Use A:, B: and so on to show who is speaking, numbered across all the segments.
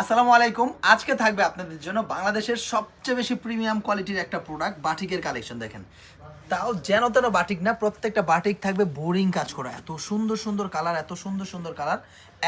A: আসসালামু আলাইকুম। আজকে থাকবে আপনাদের জন্য বাংলাদেশের সবচেয়ে বেশি প্রিমিয়াম কোয়ালিটির একটা প্রোডাক্ট বাটিকের কালেকশন দেখেন। তাও যেন তেন বাটিক না, প্রত্যেকটা বাটিক থাকবে বোরিং কাজ করা। এত সুন্দর সুন্দর কালার এত সুন্দর সুন্দর কালার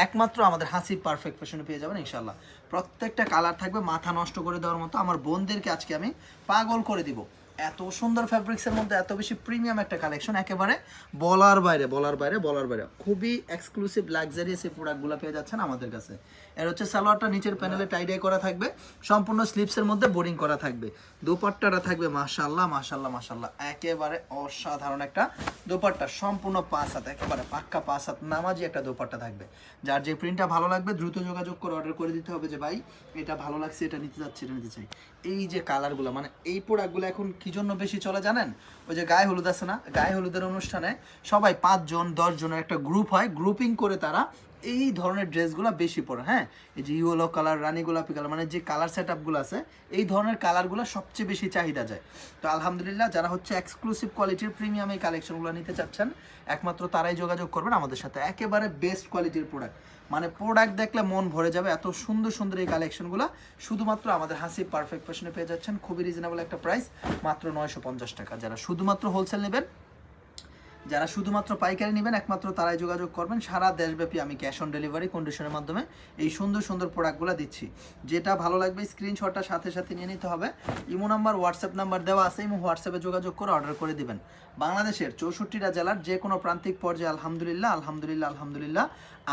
A: একমাত্র আমাদের হাসি পারফেক্ট ফ্যাশনে পেয়ে যাবেন ইনশাল্লাহ প্রত্যেকটা কালার থাকবে, মাথা নষ্ট করে দেওয়ার মতো। আমার বোনদেরকে আজকে আমি পাগল করে দিব। এত সুন্দর ফ্যাব্রিক্সের মধ্যে এত বেশি প্রিমিয়াম একটা কালেকশন একেবারে বলার বাইরে বলার বাইরে বলার বাইরে। খুবই এক্সক্লুসিভ লাক্সারিয়াস এই প্রোডাক্টগুলো পেয়ে যাচ্ছেন আমাদের কাছে। এর হচ্ছে সালোয়ারটা নিচের প্যানেলে টাইডাই করা থাকবে, সম্পূর্ণ স্লিপসের মধ্যে বোরিং করা থাকবে। দোপাট্টাটা থাকবে মাশাল্লাহ মাশাল্লাহ মাশাল্লাহ একেবারে অসাধারণ একটা দোপাট্টা, সম্পূর্ণ পাঁচ হাত, একেবারে পাক্কা পাঁচ হাত নামাজি একটা দোপাট্টা থাকবে। যার যে প্রিন্টটা ভালো লাগবে, দ্রুত যোগাযোগ করে অর্ডার করে দিতে হবে যে, ভাই, এটা ভালো লাগছে, এটা নিতে চাচ্ছি এটা নিতে চাই। এই যে কালারগুলো মানে এই প্রোডাক্টগুলো এখন কি জন্য বেশি চলে জানেন? ওই যে গায়ে হলুদ আছে না? গায়ে হলুদের অনুষ্ঠানে সবাই পাঁচজন, দশজনের একটা গ্রুপ হয়। গ্রুপিং করে তারা এই ধরনের ড্রেসগুলো বেশি পরে হ্যাঁ? এই যে ইয়েলো কালার, রানি গোলাপি কালার মানে যে কালার সেট আপগুলো আছে, এই ধরনের কালারগুলো সবচেয়ে বেশি চাহিদা যায়। তো আলহামদুলিল্লাহ, যারা হচ্ছে এক্সক্লুসিভ কোয়ালিটির প্রিমিয়াম এই কালেকশনগুলো নিতে চাচ্ছেন, একমাত্র তারাই যোগাযোগ করবেন আমাদের সাথে। একেবারে বেস্ট কোয়ালিটির প্রোডাক্ট মানে প্রোডাক্ট দেখলে মন ভরে যাবে, এত সুন্দর সুন্দর এই কালেকশনগুলো শুধুমাত্র আমাদের হাসি পারফেক্ট ফ্যাশনে পেয়ে যাচ্ছেন, খুবই রিজনেবল একটা প্রাইস মাত্র নয়শো পঞ্চাশ টাকা। যারা শুধুমাত্র হোলসেল নেবেন যারা শুধুমাত্র পাইকারি নেবেন, একমাত্র তারাই যোগাযোগ করবেন। সারা দেশব্যাপী আমি ক্যাশ অন ডেলিভারি কন্ডিশনের মাধ্যমে এই সুন্দর সুন্দর প্রোডাক্টগুলো দিচ্ছি। যেটা ভালো লাগবে স্ক্রিনশটটা সাথে সাথে নিয়ে নিতে হবে। ইমো নাম্বার হোয়াটসঅ্যাপ নাম্বার দেওয়া আছে, ইমো হোয়াটসঅ্যাপে যোগাযোগ করে অর্ডার করে দিবেন। বাংলাদেশের চৌষট্টিটা জেলার যে কোনো প্রান্তিক পর্যায়ে আলহামদুলিল্লাহ আলহামদুলিল্লাহ আলহামদুলিল্লাহ,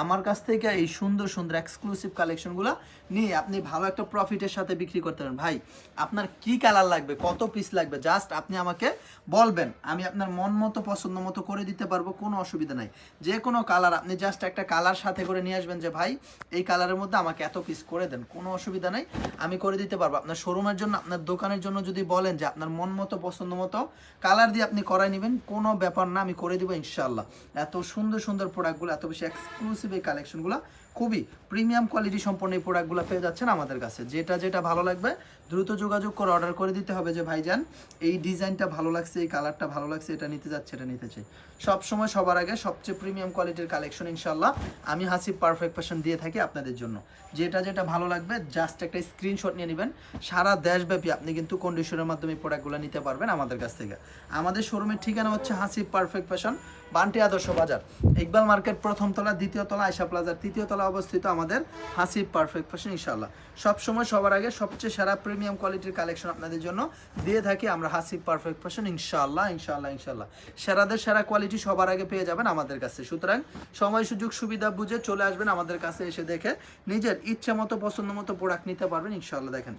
A: আমার কাছ থেকে এই সুন্দর সুন্দর এক্সক্লুসিভ কালেকশনগুলো নিয়ে আপনি ভালো একটা প্রফিটের সাথে বিক্রি করতে পারেন ভাই, আপনার কি কালার লাগবে? কত পিস লাগবে? জাস্ট আপনি আমাকে বলবেন। আমি আপনার মন মতো, পছন্দ মতো করে দিতে পারব, কোনো অসুবিধা নাই। যে কোনো কালার আপনি জাস্ট একটা কালার সাথে করে নিয়ে আসবেন যে, ভাই, এই কালারের মধ্যে আমাকে এত পিস করে দেন, কোনো অসুবিধা নাই, আমি করে দিতে পারব। আপনার শোরুমের জন্য, আপনার দোকানের জন্য যদি বলেন যে, আপনার মন মতো, পছন্দ মতো কালার দিয়ে আপনি করাই নেবেন, কোনো ব্যাপার না, আমি করে দিব ইনশাল্লাহ এত সুন্দর সুন্দর প্রোডাক্টগুলো এত বেশি এক্সক্লুসিভ এই কালেকশনগুলো খুবই প্রিমিয়াম কোয়ালিটি সম্পন্ন এই প্রোডাক্টগুলো পেয়ে যাচ্ছেন আমাদের কাছে। যেটা যেটা ভালো লাগবে, দ্রুত যোগাযোগ করে অর্ডার করে দিতে হবে যে, ভাইজান, এই ডিজাইনটা ভালো লাগছে, এই কালারটা ভালো লাগছে, এটা নিতে যাচ্ছে, এটা নিতে চাই। সব সময় সবার আগে সবচেয়ে প্রিমিয়াম কোয়ালিটির কালেকশন ইনশাল্লাহ আমি হাসি পারফেক্ট ফ্যাশন দিয়ে থাকি আপনাদের জন্য। যেটা যেটা ভালো লাগবে জাস্ট একটা স্ক্রিনশট নিয়ে নেবেন। সারা দেশব্যাপী আপনি কিন্তু কন্ডিশনের মাধ্যমে প্রোডাক্টগুলো নিতে পারবেন আমাদের কাছ থেকে। আমাদের শোরুমের ঠিকানা হচ্ছে হাসি পারফেক্ট ফ্যাশন বান্টি আদর্শ বাজার। ইকবাল মার্কেট প্রথম তলা, দ্বিতীয় তলা আয়সা প্লাজার তৃতীয় তলা অবস্থিত আমাদের হাসি পারফেক্ট ফ্যাশন ইনশাল্লাহ সবসময় সবার আগে সবচেয়ে সেরা প্রিমিয়াম কোয়ালিটির কালেকশন আপনাদের জন্য দিয়ে থাকি আমরা হাসি পারফেক্ট ফ্যাশন ইনশাল্লাহ ইনশাল্লাহ ইনশাল্লাহ সেরাদের সেরা কোয়ালিটি সবার আগে পেয়ে যাবেন আমাদের কাছে। সুতরাং সময়, সুযোগ, সুবিধা বুঝে চলে আসবেন আমাদের কাছে এসে দেখে নিজের ইচ্ছে মতো, পছন্দ মতো প্রোডাক্ট নিতে পারবেন ইনশাল্লাহ দেখেন।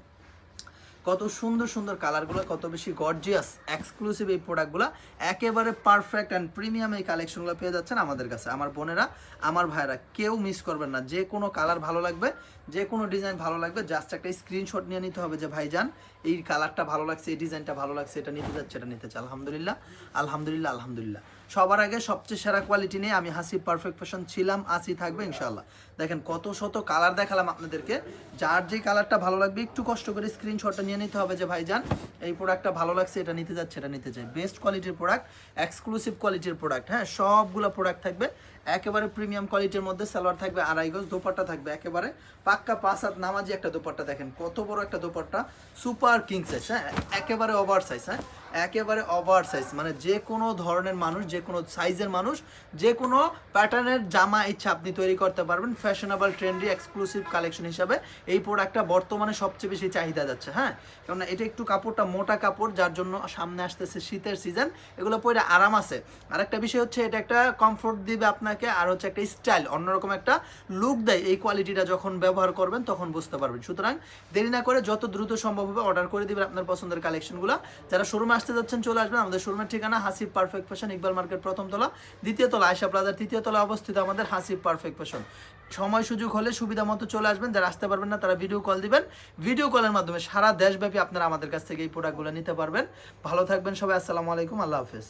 A: কত সুন্দর সুন্দর কালারগুলো, কত বেশি গর্জিয়াস এক্সক্লুসিভ এই প্রোডাক্টগুলো একেবারে পারফেক্ট অ্যান্ড প্রিমিয়াম এই কালেকশনগুলো পেয়ে যাচ্ছেন আমাদের কাছে। আমার বোনেরা, আমার ভাইরা কেউ মিস করবেন না। যে কোনো কালার ভালো লাগবে, যে কোনো ডিজাইন ভালো লাগবে জাস্ট একটা স্ক্রিনশট নিয়ে নিতে হবে যে, ভাইজান, এই কালারটা ভালো লাগছে, এই ডিজাইনটা ভালো লাগছে, এটা নিতে যাচ্ছে, এটা নিতে চাই আলহামদুলিল্লাহ আলহামদুলিল্লাহ আলহামদুলিল্লাহ। সবার আগে সবচেয়ে সেরা কোয়ালিটি নিয়ে আমি হাসি পারফেক্ট ফ্যাশন ছিলাম আসি থাকবে ইনশাল্লাহ দেখেন, কত শত কালার দেখালাম আপনাদেরকে। যার যে কালারটা ভালো লাগবে, একটু কষ্ট করে স্ক্রিনশটটা নিয়ে নিতে হবে যে, ভাইজান, এই প্রোডাক্টটা ভালো লাগছে, এটা নিতে যাচ্ছে, এটা নিতে চাই বেস্ট কোয়ালিটির প্রোডাক্ট এক্সক্লুসিভ কোয়ালিটির প্রোডাক্ট হ্যাঁ সবগুলো প্রোডাক্ট থাকবে। একেবারে প্রিমিয়াম কোয়ালিটির মধ্যে সালোয়ার থাকবে আড়াই গজ, দোপাট্টা থাকবে একেবারে পাক্কা পাঁচ হাত নামাজি একটা দোপাট্টা দেখেন, কত বড় একটা দোপাট্টা। সুপার কিং সাইজ হ্যাঁ একেবারে ওভার সাইজ হ্যাঁ একেবারে ওভার সাইজ মানে যে কোনো ধরনের মানুষ, যে কোনো সাইজের মানুষ, যে কোনো প্যাটার্নের জামা ইচ্ছা আপনি তৈরি করতে পারবেন ফ্যাশনেবল ট্রেন্ডি এক্সক্লুসিভ কালেকশন হিসাবে। এই প্রোডাক্টটা বর্তমানে সবচেয়ে বেশি চাহিদা যাচ্ছে হ্যাঁ কেননা এটা একটু কাপড়টা মোটা কাপড়, যার জন্য সামনে আসতেছে শীতের সিজন এগুলো পরে আরাম আছে। আরেকটা বিষয় হচ্ছে এটা একটা কমফোর্ট দিবে আপনাকে আর হচ্ছে একটা স্টাইল অন্যরকম একটা লুক দেয়। এই কোয়ালিটিটা যখন ব্যবহার করবেন, তখন বুঝতে পারবেন। সুতরাং দেরি না করে যত দ্রুত সম্ভব হবে অর্ডার করে দিবেন আপনার পছন্দের কালেকশনগুলো যারা শোরুমে আসতে যাচ্ছেন, চলে আসবেন। আমাদের শোরুমের ঠিকানা Hasib perfect fashion Iqbal market প্রথম তলা। দ্বিতীয় তলা আয়সা প্লাজার তৃতীয় তলা অবস্থিত আমাদের হাসিব পারফেক্ট ফ্যাশন সময় সুযোগ হলে সুবিধা মতো চলে আসবেন। যারা আসতে পারবেন না, তারা ভিডিও কল দিবেন। ভিডিও কলের মাধ্যমে সারা দেশব্যাপী আপনারা আমাদের কাছ থেকে এই প্রোডাক্টগুলো নিতে পারবেন। ভালো থাকবেন সবাই। আসসালামু আলাইকুম। আল্লাহ হাফেজ।